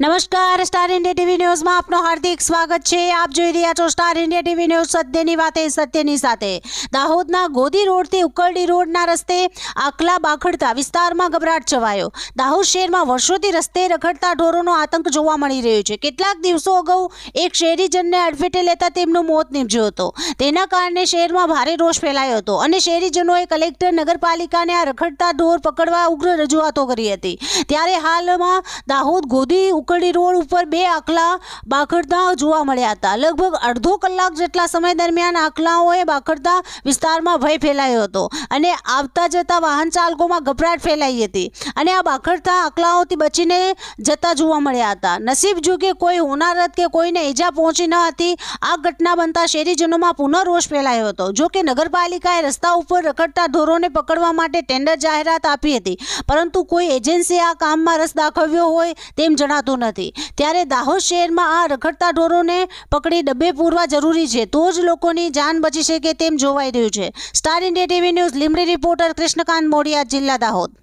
નમસ્કાર star India TV ન્યૂઝમાં આપનું હાર્દિક સ્વાગત છે. આપ જોઈ રહ્યા છો સ્ટાર ઇન્ડિયા ટીવી ન્યૂઝ સત્યની વાતે સત્યની સાથે. દાહોદના ગોદી રોડથી ઉકરડી રોડના રસ્તે આકલા બાખડતા વિસ્તારમાં ગભરાટ છવાયો. દાહોદ શહેરમાં વર્ષોથી રસ્તે રખડતા ઢોરોનો આતંક જોવા મળી રહ્યો છે. કેટલાક દિવસો અગાઉ એક શહેરીજનને અડફેટે લેતા તેમનું મોત નીપજ્યું હતું. તેના કારણે શહેરમાં ભારે રોષ ફેલાયો હતો અને શહેરીજનોએ કલેક્ટર નગરપાલિકાને આ રખડતા ઢોર પકડવા ઉગ્ર રજૂઆતો કરી હતી. ત્યારે હાલમાં દાહોદ ગોધી ઉકરડી રોડ ઉપર બે આખલા બાખડતા જોવા મળ્યા હતા. લગભગ અડધો કલાક જેટલા સમય દરમિયાન આખલાઓએ બાખડતા વિસ્તારમાં ભય ફેલાયો હતો અને આવતા જતા વાહન ચાલકોમાં ગભરાટ ફેલાઈ હતી અને આ બાખડતા આખલાઓથી બચીને જતા જોવા મળ્યા હતા. નસીબ જો કે કોઈ હોનારત કે કોઈને ઈજા પહોંચી ન હતી, આ ઘટના બનતા શહેરીજનોમાં પુનઃ રોષ ફેલાયો હતો. જો કે નગરપાલિકાએ રસ્તા ઉપર રખડતા ઢોરોને પકડવા માટે ટેન્ડર જાહેરાત આપી હતી. પરંતુ કોઈ એજન્સીએ આ કામમાં રસ દાખવ્યો હોય તેમ જણાતું નથી. ત્યારે દાહોદ શહેરમાં આ રખડતા ઢોરોને પકડી ડબ્બે પૂરવા જરૂરી છે. તો જ લોકોની જાન બચી શકે તેમ જોવાઈ રહ્યું છે. Star India TV news Limdi reporter Krishnakant Modiya જિલ્લા દાહોદ.